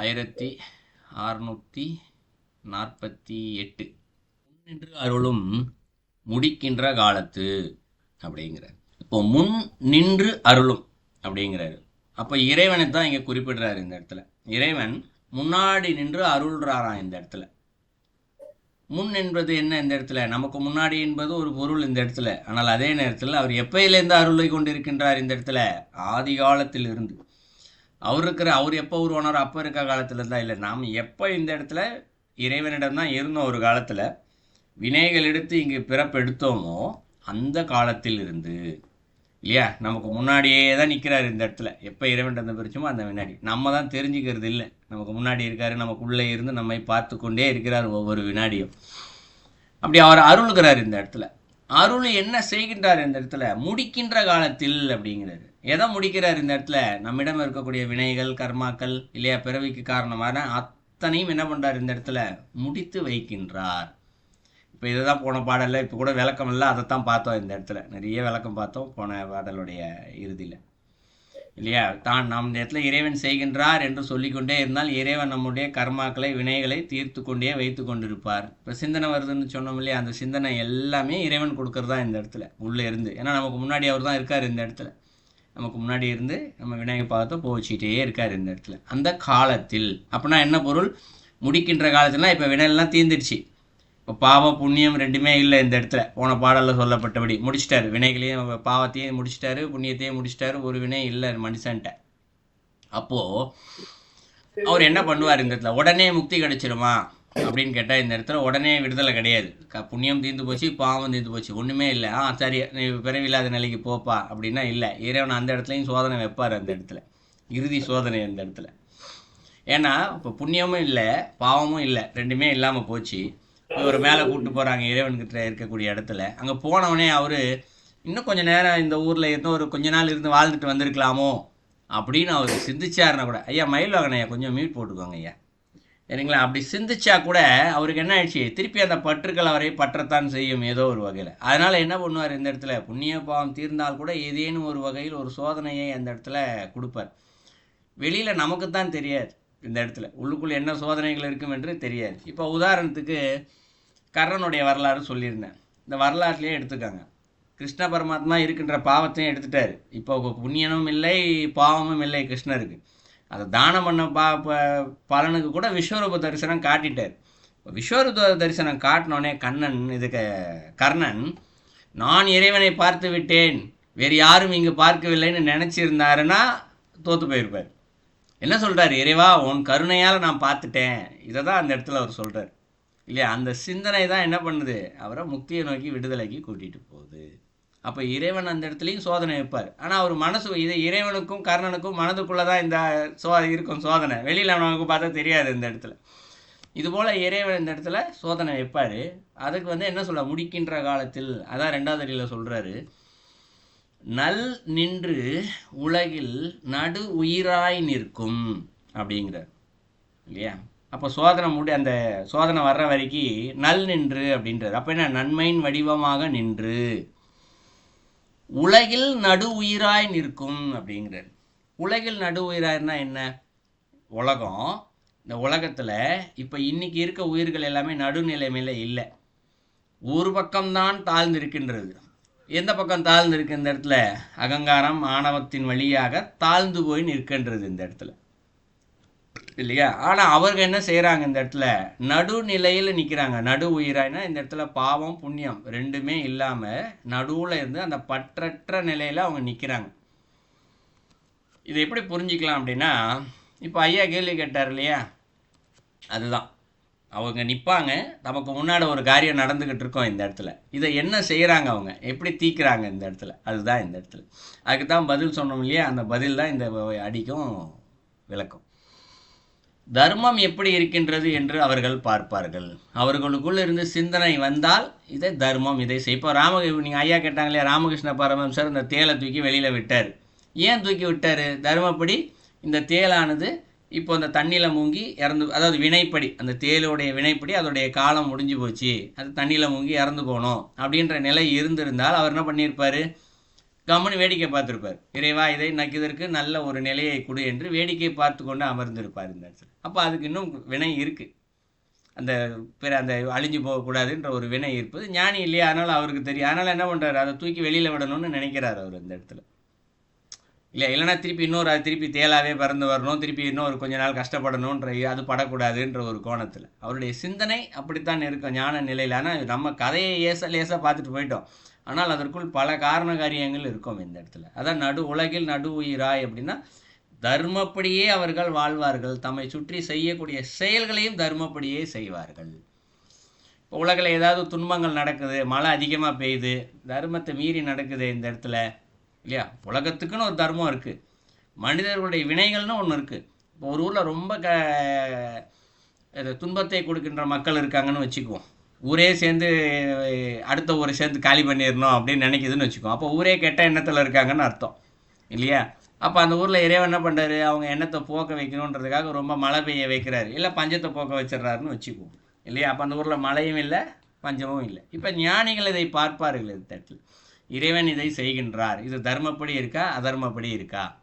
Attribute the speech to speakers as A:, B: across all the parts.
A: ஆயிரத்தி அறுநூற்றி நாற்பத்தி எட்டு. நின்று அருளும் முடிக்கின்ற காலத்து அப்படிங்கிறார். இப்போ முன் நின்று அருளும் அப்படிங்கிறாரு. அப்போ இறைவனை தான் இங்கே குறிப்பிடுறாரு இந்த இடத்துல. இறைவன் முன்னாடி நின்று அருள்றாராம் இந்த இடத்துல? முன் என்பது என்ன இந்த இடத்துல? நமக்கு முன்னாடி என்பது ஒரு பொருள் இந்த இடத்துல. ஆனால் அதே நேரத்தில் அவர் எப்பயிலேருந்து அருளை கொண்டிருக்கின்றார் இந்த இடத்துல? ஆதி காலத்தில் இருந்து அவர் இருக்கிற அவர் எப்போ உருவானாரோ அப்போ இருக்க காலத்தில் தான் இல்லை நாம் எப்போ இந்த இடத்துல இறைவனிடம் தான் இருந்தோம் ஒரு காலத்தில் வினைகள் எடுத்து இங்கே பிறப்பெடுத்தோமோ அந்த காலத்தில் இருந்து இல்லையா? நமக்கு முன்னாடியே தான் நிற்கிறாரு இந்த இடத்துல. எப்போ இறைவன் பிரிச்சோமோ அந்த வினாடி. நம்ம தான் தெரிஞ்சுக்கிறது இல்லை. நமக்கு முன்னாடி இருக்கார் நமக்குள்ளே இருந்து நம்மை பார்த்து கொண்டே இருக்கிறார் ஒவ்வொரு வினாடியும். அப்படி அவர் அருள்கிறார் இந்த இடத்துல. அருள் என்ன செய்கின்றார் இந்த இடத்துல? முடிக்கின்ற காலத்தில் அப்படிங்கிறாரு. எதை முடிக்கிறார் இந்த இடத்துல? நம்மிடம் இருக்கக்கூடிய வினைகள் கர்மாக்கள் இல்லையா பிறவிக்கு காரணமான அத்தனையும் என்ன பண்றார் இந்த இடத்துல? முடித்து வைக்கின்றார். இப்போ இதை தான் போன பாடலில் இப்போ கூட விளக்கம் இல்லை அதைத்தான் பார்த்தோம் இந்த இடத்துல. நிறைய விளக்கம் பார்த்தோம் போன பாடலுடைய இறுதியில். இல்லையா? தான் நாம் இந்த இடத்துல இறைவன் செய்கின்றார் என்று சொல்லிக்கொண்டே இருந்தால் இறைவன் நம்முடைய கர்மாக்களை வினைகளை தீர்த்து கொண்டே வைத்து கொண்டிருப்பார். இப்போ சிந்தனை வருதுன்னு சொன்னோம் இல்லையா? அந்த சிந்தனை எல்லாமே இறைவன் கொடுக்கறதா இந்த இடத்துல உள்ளே இருந்து. ஏன்னா நமக்கு முன்னாடி அவர் தான் இருக்கார் இந்த இடத்துல. நமக்கு முன்னாடி இருந்து நம்ம விநாயகர் பாதத்தை போச்சுட்டே இருக்கார் இந்த இடத்துல. அந்த காலத்தில் அப்படின்னா என்ன பொருள்? முடிக்கின்ற காலத்துலாம் இப்போ வினையெல்லாம் தீர்ந்துடுச்சு. இப்போ பாவம் புண்ணியம் ரெண்டுமே இல்லை இந்த இடத்துல. போன பாடலில் சொல்லப்பட்டபடி. முடிச்சிட்டாரு. வினைகளையும் பாவத்தையும் முடிச்சிட்டாரு புண்ணியத்தையும் முடிச்சிட்டாரு. ஒரு வினை இல்லை மனுஷன்ட்ட. அப்போது அவர் என்ன பண்ணுவார் இந்த இடத்துல? உடனே முக்தி கிடைச்சிருமா? அப்படின்னு கேட்டால் இந்த இடத்துல உடனே விடுதலை கிடையாது. க புண்ணியம் தீர்ந்து போச்சு பாவம் தீர்ந்து போச்சு. ஒன்றுமே இல்லை. ஆ சரி நீ பிறவில்லாத நிலைக்கு போப்பா அப்படின்னா இல்லை. இறைவன் அந்த இடத்துலையும் சோதனை வைப்பார் அந்த இடத்துல. இறுதி சோதனை அந்த இடத்துல. ஏன்னா இப்போ புண்ணியமும் இல்லை பாவமும் இல்லை. ரெண்டுமே இல்லாமல் போச்சு. இவர் மேலே கூப்பிட்டு போகிறாங்க இறைவன்கிட்ட இருக்கக்கூடிய இடத்துல. அங்கே போனவனே அவர் இன்னும் கொஞ்சம் நேரம் இந்த ஊரில் இருந்தும் ஒரு கொஞ்ச நாள் இருந்து வாழ்ந்துட்டு வந்திருக்கலாமோ? அப்படின்னு அவர் சிந்திச்சாருன்னா கூட ஐயா மயில் வாங்கினையா கொஞ்சம் மியூட் போட்டுக்கோங்க ஐயா. சரிங்களா? அப்படி சிந்திச்சா கூட அவருக்கு என்ன ஆயிடுச்சு? திருப்பி அந்த பற்றுக்கள் அவரை பற்றத்தான் செய்யும் ஏதோ ஒரு வகையில். அதனால் என்ன பண்ணுவார் இந்த இடத்துல? புண்ணிய பாவம் தீர்ந்தால் கூட ஏதேனும் ஒரு வகையில் ஒரு சோதனையை அந்த இடத்துல கொடுப்பார். வெளியில் நமக்கு தான் தெரியாது இந்த இடத்துல. உள்ளுக்குள்ளே என்ன சோதனைகள் இருக்கும் என்று தெரியாது. இப்போ உதாரணத்துக்கு கர்ணனுடைய வரலாறு சொல்லியிருந்தேன். இந்த வரலாற்றுலேயே எடுத்துக்காங்க. கிருஷ்ண பரமாத்மா இருக்கின்ற பாவத்தையும் எடுத்துட்டார். இப்போ புண்ணியனும் இல்லை பாவமும் இல்லை கிருஷ்ணருக்கு. அதை தானம் பண்ண பா ப- பலனுக்கு கூட விஸ்வரூப தரிசனம் காட்டிட்டார். இப்போ விஸ்வரூப தரிசனம் காட்டினோடனே கண்ணன் இதுக்கு கர்ணன் நான் இறைவனை பார்த்து விட்டேன். வேறு யாரும் இங்கு பார்க்கவில்லைன்னு நினச்சிருந்தாருன்னா தோத்து போயிருப்பார். என்ன சொல்கிறார் இறைவா உன் கருணையால் நான் பார்த்துட்டேன். இதை தான் அந்த இடத்துல அவர் சொல்கிறார் இல்லையா? அந்த சிந்தனை தான் என்ன பண்ணுது? அவரை முக்தியை நோக்கி விடுதலைக்கு கூட்டிகிட்டு போகுது. அப்போ இறைவன் அந்த இடத்துலையும் சோதனை வைப்பார். ஆனால் அவர் மனசு இது இறைவனுக்கும் கர்ணனுக்கும் மனதுக்குள்ளே தான் இந்த சோ இருக்கும் சோதனை. வெளியில் அவனுக்கு பார்த்தா தெரியாது இந்த இடத்துல. இதுபோல் இறைவன் இந்த இடத்துல சோதனை வைப்பார். அதுக்கு வந்து என்ன சொல்ல முடிக்கின்ற காலத்தில் அதான் ரெண்டாவது அடியில் சொல்கிறாரு நல் நின்று உலகில் நடு உயிராய் நிற்கும் அப்படிங்கிறார். இல்லையா? அப்போ சோதனை முடி அந்த சோதனை வர்ற வரைக்கும் நல் நின்று அப்படின்றது அப்போ என்ன? நன்மையின் வடிவமாக நின்று உலகில் நடு உயிராய் நிற்கும் அப்படிங்கிறார். உலகில் நடு உயிராய்னா என்ன? உலகம். இந்த உலகத்தில் இப்போ இன்றைக்கி இருக்க உயிர்கள் எல்லாமே நடுநிலைமையில் இல்லை. ஒரு பக்கம்தான் தாழ்ந்து இருக்கின்றது எந்த பக்கம் தாழ்ந்து இருக்கு இந்த இடத்துல? அகங்காரம் ஆணவத்தின் வழியாக தாழ்ந்து போய் நிற்கின்றது இந்த இடத்துல. இல்லையா? ஆனால் அவர்கள் என்ன செய்கிறாங்க இந்த இடத்துல? நடுநிலையில் நிற்கிறாங்க நடு உயிராய்னா இந்த இடத்துல பாவம் புண்ணியம் ரெண்டுமே இல்லாமல் நடுவில் இருந்து அந்த பற்றற்ற நிலையில் அவங்க நிற்கிறாங்க இதை எப்படி புரிஞ்சிக்கலாம் அப்படின்னா இப்போ ஐயா கேள்வி கேட்டார் இல்லையா? அதுதான். அவங்க நிற்பாங்க நமக்கு முன்னாடி ஒரு காரியம் நடந்துக்கிட்டு இருக்கோம் இந்த இடத்துல. இதை என்ன செய்கிறாங்க அவங்க? எப்படி தீக்கிறாங்க இந்த இடத்துல? அதுதான் இந்த இடத்துல. அதுக்கு தான் பதில் சொன்னோம் இல்லையா? அந்த பதில் தான் இந்த அடிக்கும் விளக்கம். தர்மம் எப்படி இருக்கின்றது என்று அவர்கள் பார்ப்பார்கள். அவர்களுக்குள்ள இருந்து சிந்தனை வந்தால் இதை தர்மம் இதை செய் இப்போ ராம நீங்கள் ஐயா கேட்டாங்களே ராமகிருஷ்ண பரமம்சர் இந்த தேலை தூக்கி வெளியில் விட்டார். ஏன் தூக்கி விட்டார்? தர்மப்படி இந்த தேலானது இப்போ அந்த தண்ணியில் மூங்கி இறந்து அதாவது வினைப்படி அந்த தேலுடைய வினைப்படி அதோடைய காலம் முடிஞ்சு போச்சு. அது தண்ணியில் மூங்கி இறந்து போகணும் அப்படின்ற நிலை இருந்திருந்தால் அவர் என்ன பண்ணியிருப்பார்? கம்முன்னு வேடிக்கை பார்த்துருப்பார். இறைவா இதை நக்கிதற்கு நல்ல ஒரு நிலையை கொடு என்று வேடிக்கை பார்த்து கொண்டு அமர்ந்திருப்பார் இந்த இடத்துல. அப்போ அதுக்கு இன்னும் வினை இருக்குது அந்த பிற அந்த அழிஞ்சு போகக்கூடாதுன்ற ஒரு வினை இருப்பது ஞானி இல்லையா? அதனால் அவருக்கு தெரியும். அதனால் என்ன பண்ணுறாரு அதை தூக்கி வெளியில் விடணும்னு நினைக்கிறார் அவர் இந்த இடத்துல. இல்லை இல்லைன்னா திருப்பி இன்னொரு அது திருப்பி தேலாவே பறந்து வரணும். திருப்பி இன்னொரு கொஞ்ச நாள் கஷ்டப்படணுன்ற அது படக்கூடாதுன்ற ஒரு கோணத்தில். அவருடைய சிந்தனை அப்படித்தான் இருக்கும் ஞான நிலையில். ஆனால் நம்ம கதையை ஏச லேசாக பார்த்துட்டு போயிட்டோம். ஆனால் அதற்குள் பல காரண காரியங்கள் இருக்கும் இந்த இடத்துல. அதான் நடு உலகில் நடு உயிராய் அப்படின்னா தர்மப்படியே அவர்கள் வாழ்வார்கள். தம்மை சுற்றி செய்யக்கூடிய செயல்களையும் தர்மப்படியே செய்வார்கள். இப்போ உலகில் ஏதாவது துன்பங்கள் நடக்குது மழை அதிகமாக பெய்யுது தர்மத்தை மீறி நடக்குது இந்த இடத்துல இல்லையா? உலகத்துக்குன்னு ஒரு தர்மம் இருக்குது மனிதர்களுடைய வினைகள்னு ஒன்று இருக்குது இப்போ ஒரு ஊரில் ரொம்ப க இது துன்பத்தை கொடுக்கின்ற மக்கள் இருக்காங்கன்னு வச்சுக்குவோம். ஊரே சேர்ந்து அடுத்த ஊரை சேர்ந்து காலி பண்ணிடணும் அப்படின்னு நினைக்குதுன்னு வச்சுக்குவோம் அப்போ ஊரே கெட்ட எண்ணத்தில் இருக்காங்கன்னு அர்த்தம். இல்லையா? அப்போ அந்த ஊரில் இறைவன் என்ன பண்ணுறாரு அவங்க எண்ணத்தை போக்க வைக்கணுன்றதுக்காக ரொம்ப மழை பெய்ய வைக்கிறாரு. இல்லை பஞ்சத்தை போக்க வச்சிடறாருன்னு வச்சுக்குவோம் இல்லையா? அப்போ அந்த ஊரில் மழையும் இல்லை பஞ்சமும் இல்லை. இப்போ ஞானிகள் இதை பார்ப்பார்கள் இது தட்டில் இறைவன் இதை செய்கின்றார். இது தர்மப்படி இருக்கா? அதர்மப்படி இருக்கா?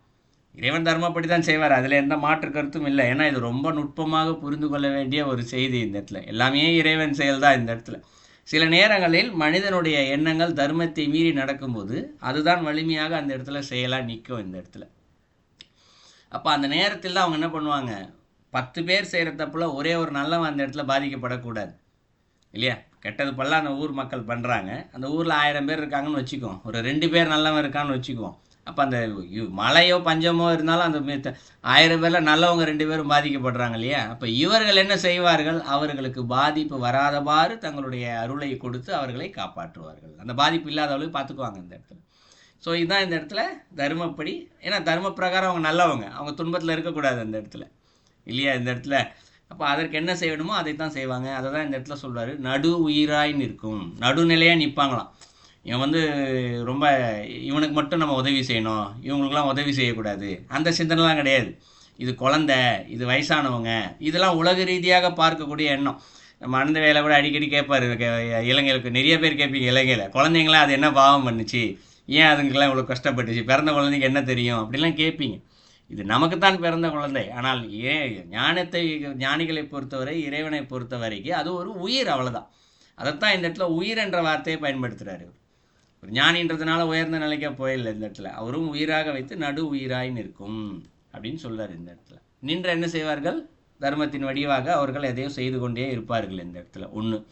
A: இறைவன் தர்மப்படி தான் செய்வார். அதில் எந்த மாற்று கருத்தும் இல்லை. ஏன்னா இது ரொம்ப நுட்பமாக புரிந்து கொள்ள வேண்டிய ஒரு செய்தி இந்த இடத்துல. எல்லாமே இறைவன் செயல் தான் இந்த இடத்துல. சில நேரங்களில் மனிதனுடைய எண்ணங்கள் தர்மத்தை மீறி நடக்கும்போது அதுதான் வலிமையாக அந்த இடத்துல செயலாக நிற்கும் இந்த இடத்துல. அப்போ அந்த நேரத்தில் தான் அவங்க என்ன பண்ணுவாங்க? பத்து பேர் செய்கிற தப்புல ஒரே ஒரு நல்லவன் அந்த இடத்துல பாதிக்கப்படக்கூடாது. இல்லையா? கெட்டது பல்லாம் அந்த ஊர் மக்கள் பண்ணுறாங்க அந்த ஊரில் ஆயிரம் பேர் இருக்காங்கன்னு வச்சுக்குவோம் ஒரு ரெண்டு பேர் நல்லவன் இருக்கான்னு வச்சுக்குவோம் அப்போ அந்த மழையோ பஞ்சமோ இருந்தாலும் அந்த ஆயிரம் பேரில் நல்லவங்க ரெண்டு பேரும் பாதிக்கப்படுறாங்க இல்லையா? அப்போ இவர்கள் என்ன செய்வார்கள்? அவர்களுக்கு பாதிப்பு வராதவாறு தங்களுடைய அருளை கொடுத்து அவர்களை காப்பாற்றுவார்கள். அந்த பாதிப்பு இல்லாத அளவுக்கு பார்த்துக்குவாங்க இந்த இடத்துல. ஸோ இதுதான் இந்த இடத்துல தர்மப்படி. ஏன்னா தர்ம பிரகாரம் அவங்க நல்லவங்க. அவங்க துன்பத்தில் இருக்கக்கூடாது அந்த இடத்துல. இல்லையா இந்த இடத்துல? அப்போ அதற்கு என்ன செய்யணுமோ அதை தான் செய்வாங்க. அதை தான் இந்த இடத்துல சொல்வார் நடு உயிராய் நிற்கும். நடுநிலையாக நிற்பாங்களாம் இவன் வந்து ரொம்ப இவனுக்கு மட்டும் நம்ம உதவி செய்யணும். இவங்களுக்குலாம் உதவி செய்யக்கூடாது. அந்த சிந்தனைலாம் கிடையாது. இது குழந்த இது வயசானவங்க இதெல்லாம் உலக ரீதியாக பார்க்கக்கூடிய எண்ணம். மனந்த வேலை கூட அடிக்கடி கேட்பாரு கே- இளைஞர்களுக்கு நிறைய பேர் கேட்பீங்க இளைஞர்ல குழந்தைங்களாம் அது என்ன பாவம் பண்ணுச்சு? ஏன் அதுங்கெல்லாம் இவ்வளோ கஷ்டப்பட்டுச்சு? பிறந்த குழந்தைக்கு என்ன தெரியும்? அப்படிலாம் கேட்பீங்க. இது நமக்குத்தான் பிறந்த குழந்தை. ஆனால் ஏன் ஞானத்தை ஞானிகளை பொறுத்தவரை இறைவனை பொறுத்த வரைக்கும் அது ஒரு உயிர் அவ்வளோதான் அதைத்தான் இந்த இடத்துல உயிர் என்ற வார்த்தையை பயன்படுத்துகிறாரு ஒரு ஞானின்றதுனால உயர்ந்த நிலைக்கா போயிடல இந்த இடத்துல. அவரும் உயிராக வைத்து நடு உயிராய் நிற்கும் அப்படின்னு சொல்றாரு இந்த இடத்துல. நின்ற என்ன செய்வார்கள்? தர்மத்தின் வடிவாக அவர்கள் எதையோ செய்து கொண்டே இருப்பார்கள் இந்த இடத்துல. ஒன்று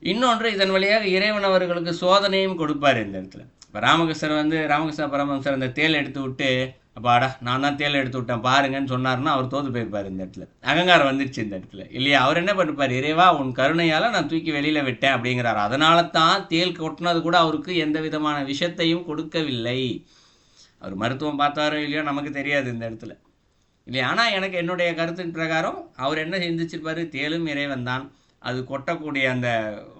A: இன்னொன்று இதன் வழியாக இறைவன் அவர்களுக்கு சோதனையும் கொடுப்பார் இந்த இடத்துல. இப்போ ராமகிருஷ்ணர் வந்து ராமகிருஷ்ண பரமஹம்சர் அந்த தேல் எடுத்து விட்டு அப்பாடா நான் தான் தேல் எடுத்து விட்டேன் பாருங்கன்னு சொன்னார்னா அவர் தோத்து போயிருப்பார் இந்த இடத்துல. அகங்காரம் வந்துருச்சு இந்த இடத்துல. இல்லையா? அவர் என்ன பண்ணிருப்பார் இறைவா உன் கருணையால் நான் தூக்கி வெளியில் விட்டேன் அப்படிங்கிறார். அதனால தான் தேல் கொட்டினது கூட அவருக்கு எந்த விதமான விஷத்தையும் கொடுக்கவில்லை. அவர் மருத்துவம் பார்த்தாரோ இல்லையோ நமக்கு தெரியாது இந்த இடத்துல. இல்லையா? ஆனால் எனக்கு என்னுடைய கருத்தின் பிரகாரம் அவர் என்ன சிந்திச்சிருப்பார்? தேலும் இறைவன் தான் அது கொட்டக்கூடிய அந்த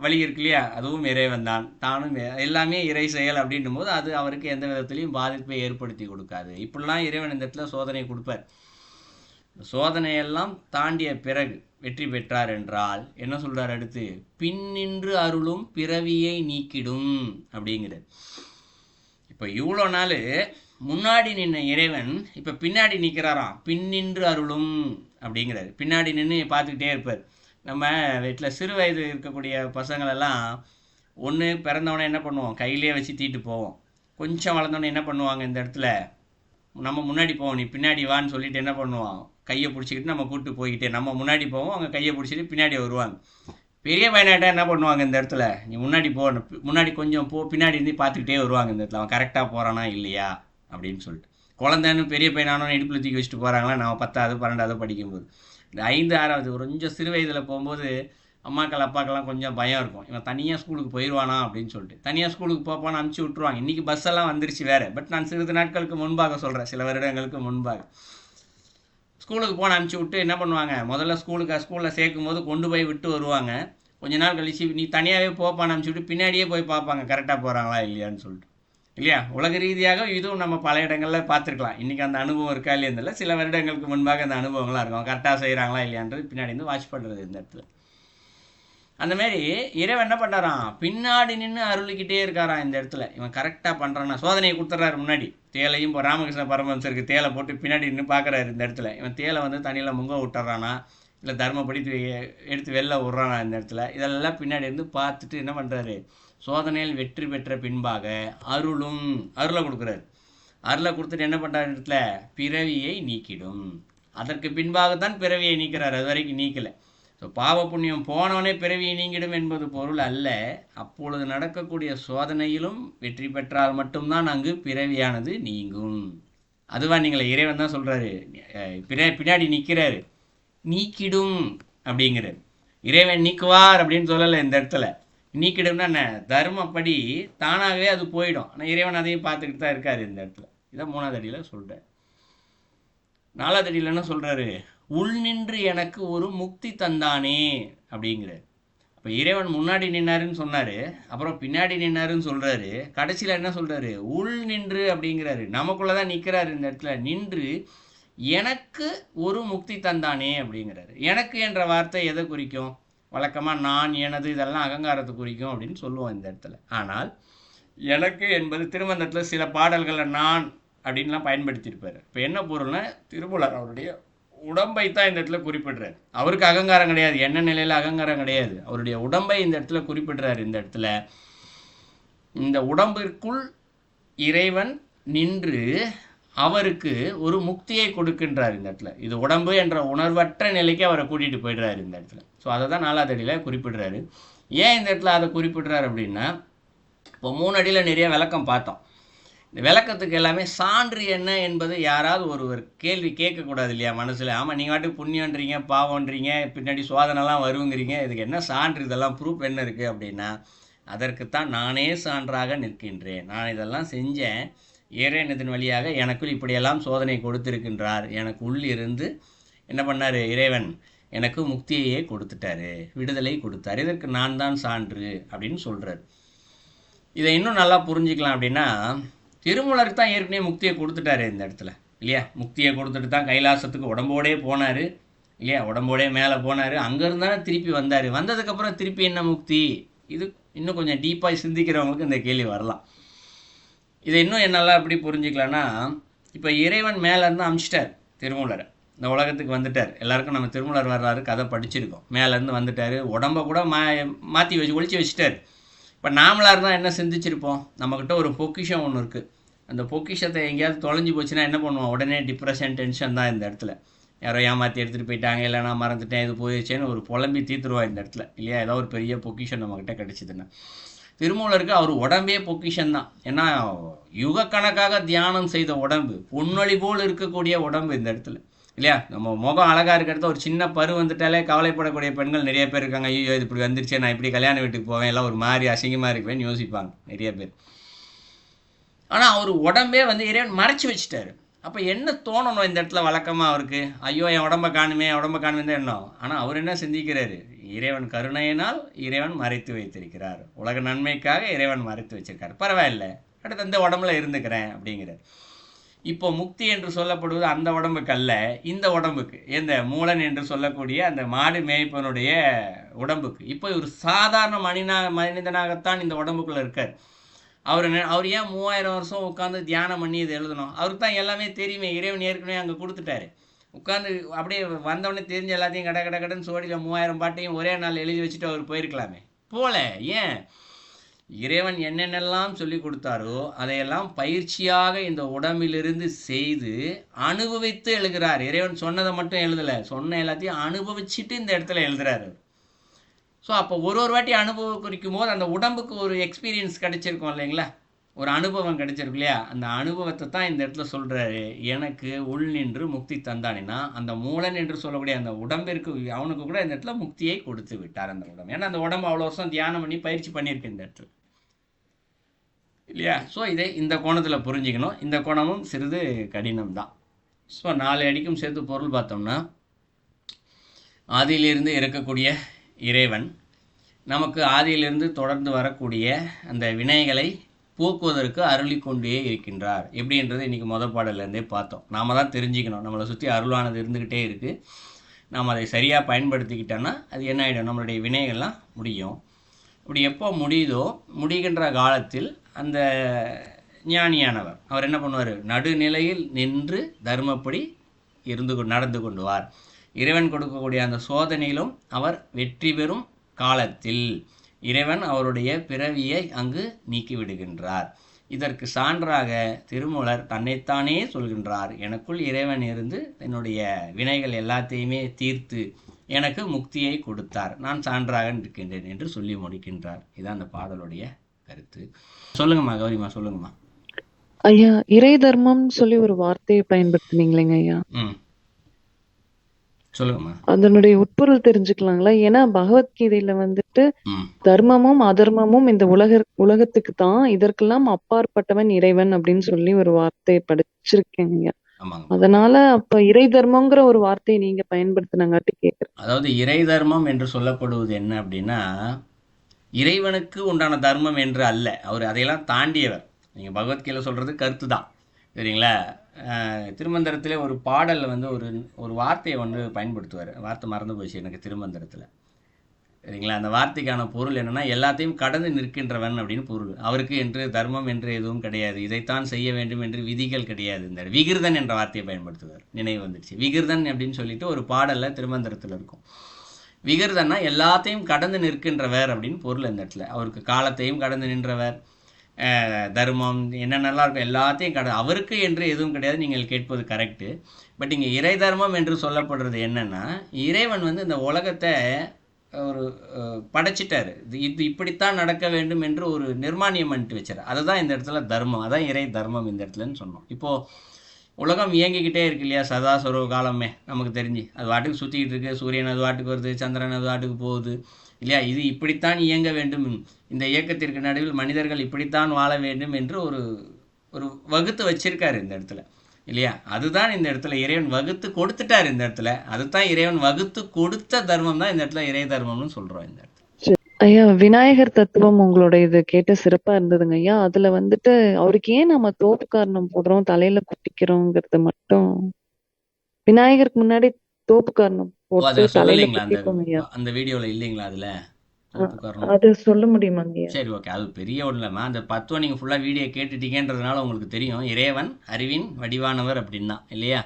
A: வழி இருக்கு இல்லையா? அதுவும் இறைவன் தான். தானும் எல்லாமே இறை செயல் அப்படின்னும் போது அது அவருக்கு எந்த விதத்துலையும் பாதிப்பை ஏற்படுத்தி கொடுக்காது. இப்படிலாம் இறைவன் இந்த இடத்துல சோதனை கொடுப்பார். சோதனையெல்லாம் தாண்டிய பிறகு வெற்றி பெற்றார் என்றால் என்ன சொல்றார் அடுத்து? பின்னின்று அருளும் பிறவியை நீக்கிடும் அப்படிங்கிறது இப்போ இவ்வளோ நாள் முன்னாடி நின்ன இறைவன் இப்போ பின்னாடி நிற்கிறாராம் பின்னின்று அருளும் அப்படிங்கிறாரு. பின்னாடி நின்று பார்த்துக்கிட்டே இருப்பார். நம்ம வீட்டில் சிறு வயது இருக்கக்கூடிய பசங்களெல்லாம் ஒன்று பிறந்தவொடனே என்ன பண்ணுவோம்? கையிலே வச்சு தீட்டு போவோம். கொஞ்சம் வளர்ந்தோடனே என்ன பண்ணுவாங்க இந்த இடத்துல? நம்ம முன்னாடி போவோம் நீ பின்னாடி வான்னு சொல்லிட்டு என்ன பண்ணுவோம்? கையை பிடிச்சிக்கிட்டு நம்ம கூப்பிட்டு போய்கிட்டே நம்ம முன்னாடி போவோம் அவங்க கையை பிடிச்சிட்டு பின்னாடி வருவாங்க. பெரிய பையனாட்டா என்ன பண்ணுவாங்க இந்த இடத்துல? நீ முன்னாடி போ முன்னாடி கொஞ்சம் போ பின்னாடி இருந்து பார்த்துக்கிட்டே வருவாங்க இந்த இடத்துல. அவன் கரெக்டாக போகிறானா இல்லையா? அப்படின்னு சொல்லிட்டு. குழந்தைன்னு பெரிய பையனானோன்னு இடுப்பில் தூக்கி வச்சுட்டு போகிறாங்களா நான் பத்தாவது பன்னெண்டாவது படிக்கும்போது. இந்த ஐந்து ஆறாவது கொஞ்சம் சிறு வயதில் போகும்போது அம்மாக்கள் அப்பாக்கெல்லாம் கொஞ்சம் பயம் இருக்கும். இவன் தனியாக ஸ்கூலுக்கு போயிடுவானா அப்படின்னு சொல்லிட்டு. தனியாக ஸ்கூலுக்கு போப்பான்னு அனுப்பிச்சி விட்ருவாங்க இன்றைக்கி பஸ் எல்லாம் வந்துருச்சு வேறு. பட் நான் சிறிது நாட்களுக்கு முன்பாக சொல்கிறேன் சில வருடங்களுக்கு முன்பாக. ஸ்கூலுக்கு போன அனுப்பிச்சி விட்டு என்ன பண்ணுவாங்க? முதல்ல ஸ்கூலுக்கு ஸ்கூலில் சேர்க்கும் போது கொண்டு போய் விட்டு வருவாங்க. கொஞ்ச நாள் கழிச்சு நீ தனியாகவே போப்பான்னு அனுப்பிச்சி விட்டு பின்னாடியே போய் பார்ப்பாங்க. கரெக்டாக போகிறாங்களா இல்லையான்னு சொல்லிட்டு. இல்லையா? உலக ரீதியாக இதுவும் நம்ம பல இடங்களில் பார்த்துருக்கலாம். இன்றைக்கி அந்த அனுபவம் இருக்கா இல்லையா சில வருடங்களுக்கு முன்பாக அந்த அனுபவங்கள்லாம் இருக்கும். கரெக்டாக செய்கிறாங்களா இல்லையான்றது பின்னாடி இருந்து வாட்ச் பண்ணுறது இந்த இடத்துல. அந்தமாரி இறைவன் என்ன பண்ணுறான் பின்னாடி நின்று அருளிக்கிட்டே இருக்காரான் இந்த இடத்துல. இவன் கரெக்டாக பண்ணுறான்னா சோதனையை கொடுத்துட்றாரு முன்னாடி. தேலையும் இப்போ ராமகிருஷ்ண பரமஹம்சருக்கு தேலை போட்டு பின்னாடி நின்று பார்க்குறாரு இந்த இடத்துல. இவன் தேலை வந்து தண்ணியில் முங்க விட்டுறானா இல்லை தர்மப்படி எடுத்து வெளில விட்றானா இந்த இடத்துல? இதெல்லாம் பின்னாடி இருந்து பார்த்துட்டு என்ன பண்ணுறாரு சோதனையில் வெற்றி பெற்ற பின்பாக அருளும் அருளை கொடுக்குறாரு. அருளை கொடுத்துட்டு என்ன பண்ணுறாரு இடத்துல? பிறவியை நீக்கிடும். அதற்கு பின்பாகத்தான் பிறவியை நீக்கிறார். அது வரைக்கும் நீக்கலை. ஸோ பாவ புண்ணியம் போனவனே பிறவியை நீங்கிடும் என்பது பொருள் அல்ல. அப்பொழுது நடக்கக்கூடிய சோதனையிலும் வெற்றி பெற்றால் மட்டும்தான் அங்கு பிறவியானது நீங்கும். அதுவா நீங்களே இறைவன் தான் சொல்கிறாரு பிற பின்னாடி நிற்கிறாரு நீக்கிடும் அப்படிங்கிறார். இறைவன் நீக்குவார் அப்படின்னு சொல்லலை இந்த இடத்துல. நீக்கிடும்னா என்ன? தர்மப்படி தானாகவே அது போயிடும். ஆனால் இறைவன் அதையும் பார்த்துக்கிட்டு தான் இருக்காரு இந்த இடத்துல. இதை மூணாவது அடியில் சொல்கிறார் நாலாவது அடியில் என்ன சொல்கிறாரு உள் நின்று எனக்கு ஒரு முக்தி தந்தானே அப்படிங்கிறார். அப்போ இறைவன் முன்னாடி நின்னாருன்னு சொன்னார். அப்புறம் பின்னாடி நின்னாருன்னு சொல்கிறாரு கடைசியில் என்ன சொல்கிறாரு உள் நின்று அப்படிங்கிறாரு. நமக்குள்ளே தான் நிற்கிறாரு இந்த இடத்துல. நின்று எனக்கு ஒரு முக்தி தந்தானே அப்படிங்கிறாரு. எனக்கு என்ற வார்த்தை எதை குறிக்கும்? வழக்கமாக நான் எனது இதெல்லாம் அகங்காரத்தை குறிக்கும் அப்படின்னு சொல்லுவோம் இந்த இடத்துல. ஆனால் எனக்கு என்பது திருமந்தத்தில் சில பாடல்களை நான் அப்படின்லாம் பயன்படுத்தியிருப்பார். இப்போ என்ன பொருள்னா திருமூலர் அவருடைய உடம்பை தான் இந்த இடத்துல குறிப்பிடுறாரு. அவருக்கு அகங்காரம் கிடையாது. என்ன நிலையில் அகங்காரம் கிடையாது? அவருடைய உடம்பை இந்த இடத்துல குறிப்பிடுறாரு இந்த இடத்துல. இந்த உடம்பிற்குள் இறைவன் நின்று அவருக்கு ஒரு முக்தியை கொடுக்கின்றார் இந்த இடத்துல. இது உடம்பு என்ற உணர்வற்ற நிலைக்கு அவரை கூட்டிகிட்டு போயிடுறாரு இந்த இடத்துல. ஸோ அதை தான் நாலாவது அடியில் குறிப்பிடுறாரு. ஏன் இந்த இடத்துல அதை குறிப்பிடுறாரு அப்படின்னா இப்போ மூணு அடியில் நிறைய விளக்கம் பார்த்தோம். இந்த விளக்கத்துக்கு எல்லாமே சான்று என்ன என்பது யாராவது ஒருவர் கேள்வி கேட்கக்கூடாது இல்லையா மனசில்? ஆமாம் நீங்கள் வாட்டி புண்ணியன்றீங்க பாவன்றீங்க பின்னாடி சோதனைலாம் வருங்கிறீங்க இதுக்கு என்ன சான்று? இதெல்லாம் ப்ரூஃப் என்ன இருக்குது அப்படின்னா அதற்குத்தான் நானே சான்றாக நிற்கின்றேன். நான் இதெல்லாம் செஞ்சேன். இறைவனத்தின் வழியாக எனக்குள் இப்படியெல்லாம் சோதனை கொடுத்திருக்கின்றார். எனக்கு உள்ளிருந்து என்ன பண்ணார்? இறைவன் எனக்கு முக்தியையே கொடுத்துட்டாரு விடுதலை கொடுத்தாரு இதற்கு நான் தான் சான்று அப்படின்னு சொல்கிறார் இதை இன்னும் நல்லா புரிஞ்சுக்கலாம் அப்படின்னா திருமூலருக்கு தான் ஏற்கனவே முக்தியை கொடுத்துட்டாரு இந்த இடத்துல இல்லையா? முக்தியை கொடுத்துட்டு தான் கைலாசத்துக்கு உடம்போடே போனார் இல்லையா? உடம்போடே மேலே போனார் அங்கேருந்து தானே திருப்பி வந்தார். வந்ததுக்கப்புறம் திருப்பி என்ன முக்தி? இது இன்னும் கொஞ்சம் டீப்பாக சிந்திக்கிறவங்களுக்கு இந்த கேள்வி வரலாம். இதை இன்னும் என்னால் எப்படி புரிஞ்சுக்கலான்னா இப்போ இறைவன் மேலேருந்து அமிச்சிட்டார் திருமூலரை. இந்த உலகத்துக்கு வந்துட்டார். எல்லாருக்கும் நம்ம திருமூலர் வரலாறு கதை படிச்சிருக்கோம். மேலேருந்து வந்துட்டார். உடம்ப கூட மா மாற்றி வச்சு ஒழிச்சு வச்சுட்டார். இப்போ நாமளாக இருந்தால் என்ன சிந்திச்சிருப்போம்? நம்மக்கிட்ட ஒரு பொக்கிஷம் ஒன்று இருக்குது அந்த பொக்கிஷத்தை எங்கேயாவது தொலைஞ்சு போச்சுன்னா என்ன பண்ணுவோம்? உடனே டிப்ரெஷன் டென்ஷன் தான் இந்த இடத்துல. யாரோ ஏமாற்றி எடுத்துகிட்டு போயிட்டாங்க இல்லை நான் மறந்துட்டேன் இது போயிடுச்சேன்னு ஒரு புலம்பி தீத்துருவா இந்த இடத்துல. இல்லையா? ஏதோ ஒரு பெரிய பொக்கிஷன் நம்மக்கிட்ட கிடச்சிதுன்னா. திருமூலருக்கு அவர் உடம்பே பொக்கிஷன் தான். ஏன்னா யுகக்கணக்காக தியானம் செய்த உடம்பு பொன்னொழி போல் இருக்கக்கூடிய உடம்பு இந்த இடத்துல. இல்லையா? நம்ம முகம் அழகாக இருக்கிறத ஒரு சின்ன பரு வந்துட்டாலே கவலைப்படக்கூடிய பெண்கள் நிறைய பேர் இருக்காங்க. ஐயோ இது இப்படி வந்துருச்சு நான் இப்படி கல்யாண வீட்டுக்கு போவேன். எல்லாம் ஒரு மாதிரி அசிங்கமாக இருக்குவேன்னு யோசிப்பாங்க நிறைய பேர். ஆனால் அவர் உடம்பே வந்து இறைவன் மறைச்சி வச்சுட்டாரு. அப்போ என்ன தோணணும் இந்த இடத்துல வழக்கமாக அவருக்கு? ஐயோ என் உடம்ப காணுமே என் உடம்ப காணுமே தான் எண்ணம். ஆனால் அவர் என்ன சிந்திக்கிறாரு இறைவன் கருணையினால் இறைவன் மறைத்து வைத்திருக்கிறார். உலக நன்மைக்காக இறைவன் மறைத்து வச்சிருக்கார். பரவாயில்ல. அடுத்து அந்த உடம்புல இருந்துக்கிறேன் அப்படிங்கிறார். இப்போ முக்தி என்று சொல்லப்படுவது அந்த உடம்புக்கு அல்ல இந்த உடம்புக்கு. எந்த மூலன் என்று சொல்லக்கூடிய அந்த மாடு மேய்ப்பனுடைய உடம்புக்கு. இப்போ ஒரு சாதாரண மனிதனா மனிதனாகத்தான் இந்த உடம்புக்குள்ளே இருக்கார். அவர் அவர் ஏன் மூவாயிரம் வருஷம் உட்காந்து தியானம் பண்ணி இது எழுதணும்? அவருக்கு தான் எல்லாமே தெரியுமே. இறைவன் ஏற்கனவே அங்கே கொடுத்துட்டாரு. உட்காந்து அப்படியே வந்தவொடனே தெரிஞ்ச எல்லாத்தையும் கட கட கடன்னு சோடியில் மூவாயிரம் பாட்டையும் ஒரே நாள் எழுதி வச்சுட்டு அவர் போயிருக்கலாமே. போல ஏன்? இறைவன் என்னென்னலாம் சொல்லி கொடுத்தாரோ அதையெல்லாம் பயிற்சியாக இந்த உடம்பிலிருந்து செய்து அனுபவித்து எழுதுகிறார் இறைவன் சொன்னதை மட்டும் எழுதலை. சொன்ன எல்லாத்தையும் அனுபவிச்சுட்டு இந்த இடத்துல எழுதுறாரு. ஸோ அப்போ ஒரு ஒரு வாட்டி அனுபவம் குறிக்கும் போது அந்த உடம்புக்கு ஒரு எக்ஸ்பீரியன்ஸ் கிடைச்சிருக்கும் இல்லைங்களா? ஒரு அனுபவம் கிடைச்சிருக்கு இல்லையா? அந்த அனுபவத்தை தான் இந்த இடத்துல சொல்கிறாரு எனக்கு உள் நின்று முக்தி தந்தானினா அந்த மூலன் என்று சொல்லக்கூடிய அந்த உடம்பிற்கு அவனுக்கு கூட இந்த இடத்துல முக்தியை கொடுத்து விட்டார் அந்த உடம்பு. ஏன்னா அந்த உடம்பு அவ்வளோ வருஷம் தியானம் பண்ணி பயிற்சி பண்ணியிருக்கு இந்த இடத்துல. இல்லையா? ஸோ இதை இந்த கோணத்தில் புரிஞ்சுக்கணும். இந்த கோணமும் சிறிது கடினம் தான் ஸோ நாலு அடிக்கும் சேர்த்து பொருள் பார்த்தோம்னா ஆதியிலிருந்து இருக்கக்கூடிய இறைவன் நமக்கு ஆதியிலிருந்து தொடர்ந்து வரக்கூடிய அந்த வினைகளை போக்குவதற்கு அருளி கொண்டே இருக்கின்றார். எப்படின்றது இன்றைக்கி முதல் பாடலேருந்தே பார்த்தோம். நாம தான் தெரிஞ்சுக்கணும். நம்மளை சுற்றி அருளானது இருந்துக்கிட்டே இருக்குது நாம் அதை சரியாக பயன்படுத்திக்கிட்டோன்னா அது என்ன ஆகிடும் நம்மளுடைய வினைகள்லாம் முடியும். இப்படி எப்போ முடியுதோ முடிகின்ற காலத்தில் அந்த ஞானியானவர். அவர் என்ன பண்ணுவார்? நடுநிலையில் நின்று தர்மப்படி இருந்து கொ- நடந்து கொண்டுவார். இறைவன் கொடுக்கக்கூடிய அந்த சோதனையிலும் அவர் வெற்றி பெறும் காலத்தில் இறைவன் அவருடைய பிறவியை அங்கு நீக்கிவிடுகின்றார். இதற்கு சான்றாக திருமூலர் தன்னைத்தானே சொல்கின்றார் எனக்குள் இறைவன் இருந்து என்னுடைய வினைகள் எல்லாத்தையுமே தீர்த்து எனக்கு முக்தியை கொடுத்தார். நான் சான்றாக இருக்கின்றேன் என்று சொல்லி முடிக்கின்றார். இதான் அந்த பாடலுடைய கருத்து. சொல்லுங்கம்மா கௌரிம்மா சொல்லுங்கம்மா.
B: ஐயா இறை தர்மம் சொல்லி ஒரு வார்த்தையை பயன்படுத்துனீங்களேங்க ஐயா.
A: சொல்லுங்கம்மா.
B: அதனுடைய உட்பொருள் தெரிஞ்சுக்கலாங்களா? ஏன்னா பகவத்கீதையில வந்துட்டு தர்மமும் அதர்மமும் இந்த உலக உலகத்துக்கு தான் இதற்கெல்லாம் அப்பாற்பட்டவன் இறைவன் அப்படின்னு சொல்லி ஒரு வார்த்தையை படிச்சிருக்கேங்க அதனால அப்ப இறை தர்மங்கிற ஒரு வார்த்தையை நீங்க பயன்படுத்தினங்காட்டி கேக்குறேன்.
A: அதாவது இறை தர்மம் என்று சொல்லப்படுவது என்ன அப்படின்னா இறைவனுக்கு உண்டான தர்மம் என்று அல்ல. அவர் அதையெல்லாம் தாண்டியவர். நீங்கள் பகவத்கீதை சொல்கிறது கருத்து தான் சரிங்களா திருமந்திரத்தில் ஒரு பாடலில் வந்து ஒரு ஒரு வார்த்தையை வந்து பயன்படுத்துவார். வார்த்தை மறந்து போச்சு எனக்கு திருமந்திரத்தில். சரிங்களா? அந்த வார்த்தைக்கான பொருள் என்னன்னா எல்லாத்தையும் கடந்து நிற்கின்றவன் அப்படின்னு பொருள். அவருக்கு என்று தர்மம் என்று எதுவும் கிடையாது. இதைத்தான் செய்ய வேண்டும் என்று விதிகள் கிடையாது. இந்த விகிர்தன் என்ற வார்த்தையை பயன்படுத்துவார். நினைவு வந்துடுச்சு விகிர்தன் அப்படின்னு சொல்லிட்டு ஒரு பாடலில் திருமந்திரத்தில் இருக்கும். விகிருதன்னா எல்லாத்தையும் கடந்து நிற்கின்றவர் அப்படின்னு பொருள் இந்த இடத்துல. அவருக்கு காலத்தையும் கடந்து நின்றவர். தர்மம் என்னென்னலாம் இருக்கும் எல்லாத்தையும் கட அவருக்கு என்று எதுவும் கிடையாது நீங்கள் கேட்பது கரெக்டு பட் இங்கே இறை தர்மம் என்று சொல்லப்படுறது என்னென்னா இறைவன் வந்து இந்த உலகத்தை ஒரு படைச்சிட்டார் படைச்சிட்டாரு. இது இது இப்படித்தான் நடக்க வேண்டும் என்று ஒரு நிர்மாணியம் பண்ணிட்டு வச்சார். அதுதான் இந்த இடத்துல தர்மம் அதான் இறை தர்மம் இந்த இடத்துலன்னு சொன்னோம். இப்போது உலகம் இயங்கிக்கிட்டே இருக்கு இல்லையா? சதா சொருவ காலமே நமக்கு தெரிஞ்சு. அது வாட்டுக்கு சுற்றிக்கிட்டு இருக்கு. சூரியன் அது வாட்டுக்கு வருது சந்திரன் அது வாட்டுக்கு போகுது இல்லையா? இது இப்படித்தான் இயங்க வேண்டும். இந்த இயக்கத்திற்கு நடுவில் மனிதர்கள் இப்படித்தான் வாழ வேண்டும் என்று ஒரு ஒரு வகுத்து வச்சிருக்காரு இந்த இடத்துல இல்லையா? அதுதான் இந்த இடத்துல இறைவன் வகுத்து கொடுத்துட்டாரு இந்த இடத்துல. அதுதான் இறைவன் வகுத்து கொடுத்த தர்மம் தான் இந்த இடத்துல இறை தர்மம்னு சொல்கிறோம் இந்த இடத்துல.
B: ஐயா விநாயகர் தத்துவம் உங்களோட இது கேட்ட சிறப்பா இருந்ததுங்க. ஐயா அதுல வந்துட்டு அவருக்கு ஏன் நம்ம தோப்பு காரணம் போடுறோம் தலையில குட்டிக்கிறோங்கிறது மட்டும்? விநாயகருக்கு முன்னாடி தோப்பு காரணம் போட்டு தலையில குட்டிப்போம் ஐயா.
A: அந்த வீடியோல இல்லைங்களா அதுல?
B: அது சொல்ல முடியுமாங்க
A: சரி ஓகே. அது பெரிய ஒன்றும் இல்லைம்மா. அந்த பத்துவம் நீங்கள் ஃபுல்லாக வீடியோ கேட்டுட்டீங்கன்றதுனால உங்களுக்கு தெரியும். இறைவன் அறிவின் வடிவானவர் அப்படின்னா இல்லையா?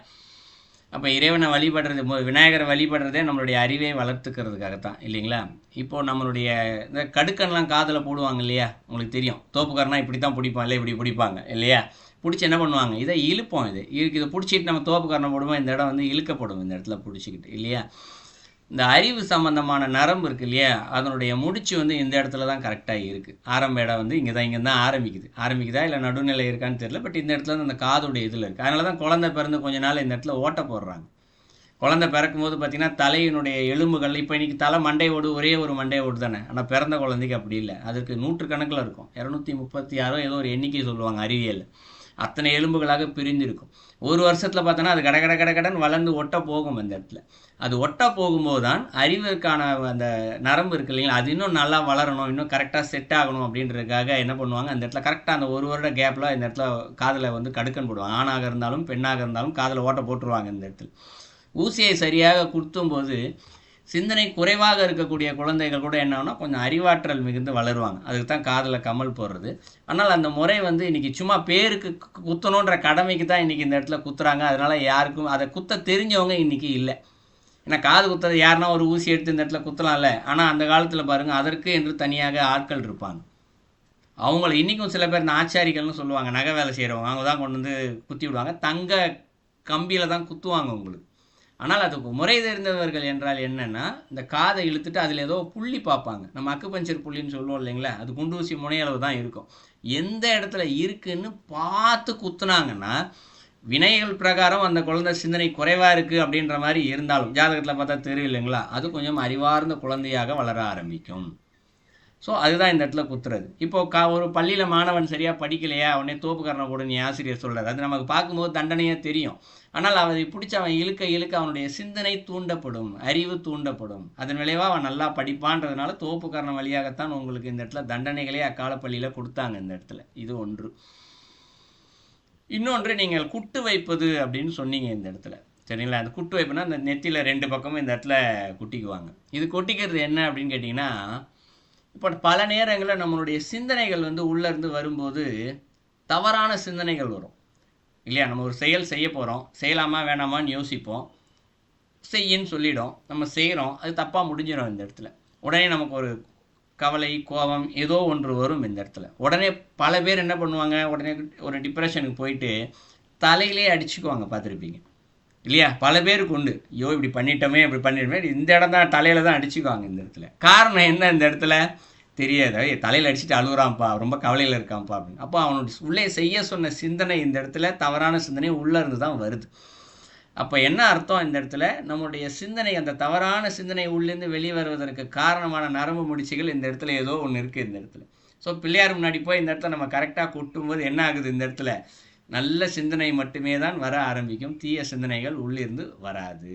A: அப்போ இறைவனை வழிபடுறது விநாயகரை வழிபடுறதே நம்மளுடைய அறிவை வளர்த்துக்கிறதுக்காகத்தான் இல்லைங்களா? இப்போது நம்மளுடைய இந்த கடுக்கன்லாம் காதில் போடுவாங்க இல்லையா? உங்களுக்கு தெரியும். தோப்புக்காரனா இப்படி தான் பிடிப்பான் இல்லை இப்படி பிடிப்பாங்க இல்லையா? பிடிச்சி என்ன பண்ணுவாங்க? இதை இழுப்போம் இது. இதை பிடிச்சிட்டு நம்ம தோப்புக்காரனை போடுவோம்? இந்த இடம் வந்து இழுக்கப்படும் இந்த இடத்துல பிடிச்சிக்கிட்டு இல்லையா? இந்த அறிவு சம்பந்தமான நரம்பு இருக்கு இல்லையா? அதனுடைய முடிச்சு வந்து இந்த இடத்துல தான் கரெக்டாக இருக்குது ஆரம்ப இடம் வந்து இங்கே தான் இங்கே தான் ஆரம்பிக்குது. ஆரம்பிக்குதா இல்லை நடுநிலை இருக்கான்னு தெரியல பட் இந்த இடத்துல வந்து அந்த காதுடைய இதில் இருக்குது அதனால தான் குழந்தை பிறந்து கொஞ்ச நாள் இந்த இடத்துல ஓட்ட போடுறாங்க. குழந்தை பிறக்கும் போது பார்த்திங்கன்னா தலையினுடைய எலும்புகள் இப்போ இன்னைக்கு தலை மண்டை ஓடு ஒரே ஒரு மண்டை ஓடு தானே ஆனால் பிறந்த குழந்தைக்கு அப்படி இல்லை. அதுக்கு நூற்றுக்கணக்கில் இருக்கும். இரநூத்தி முப்பத்தி ஆறோ ஏதோ ஒரு எண்ணிக்கை சொல்லுவாங்க அறிவியல் அத்தனை எலும்புகளாக பிரிஞ்சிருக்கும் ஒரு வருஷத்தில் பார்த்தோன்னா அது கட கட கட கடன் வளர்ந்து ஒட்ட போகும் அந்த இடத்துல. அது ஒட்ட போகும்போது தான் அறிவுக்கான அந்த நரம்பு இருக்கு இல்லைங்களா? அது இன்னும் நல்லா வளரணும் இன்னும் கரெக்டாக செட் ஆகணும் அப்படின்றதுக்காக என்ன பண்ணுவாங்க? அந்த இடத்துல கரெக்டாக அந்த ஒரு வருட கேப்பில் இந்த இடத்துல காதில் வந்து கடுக்கன் போடுவாங்க. ஆணாக இருந்தாலும் பெண்ணாக இருந்தாலும் காதில் ஓட்ட போட்டுருவாங்க இந்த இடத்துல. ஊசியை சரியாக குத்தும்போது சிந்தனை குறைவாக இருக்கக்கூடிய குழந்தைகள் கூட என்ன கொஞ்சம் அறிவாற்றல் மிகுந்து வளருவாங்க. அதுக்கு தான் காதில் கமல் போடுறது. ஆனால் அந்த முறை வந்து இன்னைக்கு சும்மா பேருக்கு கு- குத்தணுன்ற கடமைக்கு தான் இன்றைக்கி இந்த இடத்துல குத்துறாங்க. அதனால் யாருக்கும் அதை குத்த தெரிஞ்சவங்க இன்றைக்கி இல்லை. ஏன்னா காது குத்துறது யாருன்னா ஒரு ஊசி எடுத்து இந்த இடத்துல குத்தலாம்ல. ஆனால் அந்த காலத்தில் பாருங்கள் அதற்கு என்று தனியாக ஆட்கள் இருப்பாங்க. அவங்கள இன்றைக்கும் சில பேர் இந்த ஆச்சாரிகள்னு சொல்லுவாங்க. நகை வேலை செய்கிறவங்க அவங்க தான் கொண்டு வந்து குத்தி விடுவாங்க. தங்க கம்பியில் தான் குத்துவாங்க உங்களுக்கு. ஆனால் அதுக்கு முறை தெரிந்தவர்கள் என்றால் என்னன்னா இந்த காதை இழுத்துட்டு அதில் ஏதோ புள்ளி பார்ப்பாங்க. நம்ம அக்குபஞ்சர் புள்ளின்னு சொல்லுவோம் இல்லைங்களா? அது குண்டூசி முனையளவு தான் இருக்கும். எந்த இடத்துல இருக்குன்னு பார்த்து குத்துனாங்கன்னா வினைகள் பிரகாரம் அந்த குழந்தை சிந்தனை குறைவாக இருக்குது அப்படின்ற மாதிரி இருந்தாலும் ஜாதகத்தில் பார்த்தா தெரியும் இல்லைங்களா? அது கொஞ்சம் அறிவார்ந்த குழந்தையாக வளர ஆரம்பிக்கும். ஸோ அதுதான் இந்த இடத்துல குத்துறது. இப்போ கா ஒரு பள்ளியில் மாணவன் சரியாக படிக்கலையா? உடனே தோப்புக்காரனை போடுன்னு ஆசிரியர் சொல்கிறார் அது நமக்கு பார்க்கும்போது தண்டனையாக தெரியும். ஆனால் அவனை பிடிச்சி அவன் இழுக்க இழுக்க அவனுடைய சிந்தனை தூண்டப்படும் அறிவு தூண்டப்படும். அதன் விளைவாக அவன் நல்லா படிப்பான்றதுனால தோப்புக்காரன் வழியாகத்தான் உங்களுக்கு இந்த இடத்துல தண்டனைகளே அக்கால பள்ளியில் கொடுத்தாங்க இந்த இடத்துல. இது ஒன்று. இன்னொன்று நீங்கள் குட்டு வைப்பது அப்படின்னு சொன்னீங்க இந்த இடத்துல. சரிங்களா? அந்த குட்டு வைப்புனா அந்த நெத்தியில் ரெண்டு பக்கமும் இந்த இடத்துல குட்டிக்குவாங்க. இது கொட்டிக்கிறது என்ன அப்படின்னு கேட்டிங்கன்னா இப்போ பல நேரங்களில் நம்மளுடைய சிந்தனைகள் வந்து உள்ளேருந்து வரும்போது தவறான சிந்தனைகள் வரும். இல்லையா? நம்ம ஒரு செயல் செய்ய போகிறோம் செய்யலாமா வேணாமான்னு யோசிப்போம். செய்யின்னு சொல்லிடும். நம்ம செய்கிறோம் அது தப்பாக முடிஞ்சிடும் இந்த இடத்துல. உடனே நமக்கு ஒரு கவலை கோபம் ஏதோ ஒன்று வரும் இந்த இடத்துல. உடனே பல பேர் என்ன பண்ணுவாங்க? உடனே ஒரு டிப்ரெஷனுக்கு போயிட்டு தலையிலே அடிச்சுக்குவாங்க. பார்த்துருப்பீங்க. இல்லையா? பல பேருக்கு உண்டு. ஐயோ இப்படி பண்ணிட்டோமே இப்படி பண்ணிட்டோமே. இந்த இடம் தான் தலையில் தான் அடிச்சுக்குவாங்க இந்த இடத்துல. காரணம் என்ன இந்த இடத்துல? தெரியாது? தலையில் அடிச்சுட்டு அழுகுறான்ப்பா ரொம்ப கவலையில் இருக்கான்ப்பா அப்படின்னு. அப்போ அவனுடைய உள்ளே செய்ய சொன்ன சிந்தனை இந்த இடத்துல தவறான சிந்தனை உள்ளே இருந்து தான் வருது. அப்போ என்ன அர்த்தம் இந்த இடத்துல? நம்முடைய சிந்தனை அந்த தவறான சிந்தனை உள்ளேருந்து வெளியே வருவதற்கு காரணமான நரம்பு முடிச்சுகள் இந்த இடத்துல ஏதோ ஒன்று இருக்குது இந்த இடத்துல. ஸோ பிள்ளையார் முன்னாடி போய் இந்த இடத்துல நம்ம கரெக்டாக கொட்டும்போது என்ன ஆகுது இந்த இடத்துல? நல்ல சிந்தனை மட்டுமே தான் வர ஆரம்பிக்கும். தீய சிந்தனைகள் உள்ளிருந்து வராது.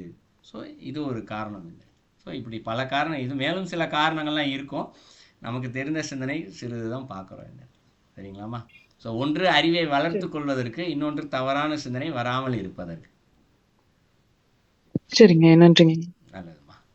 A: ஸோ இது ஒரு காரணம் இல்லை ஸோ இப்படி பல காரணம் இது மேலும் சில காரணங்கள்லாம் இருக்கும். நமக்கு தெரிந்த சிந்தனை சிறிது தான் பார்க்குறோம் இந்த சரிங்களாம்மா? ஸோ ஒன்று அறிவை வளர்த்து கொள்வதற்கு இன்னொன்று தவறான சிந்தனை வராமல் இருப்பதற்கு.
B: சரிங்க நன்றிங்க.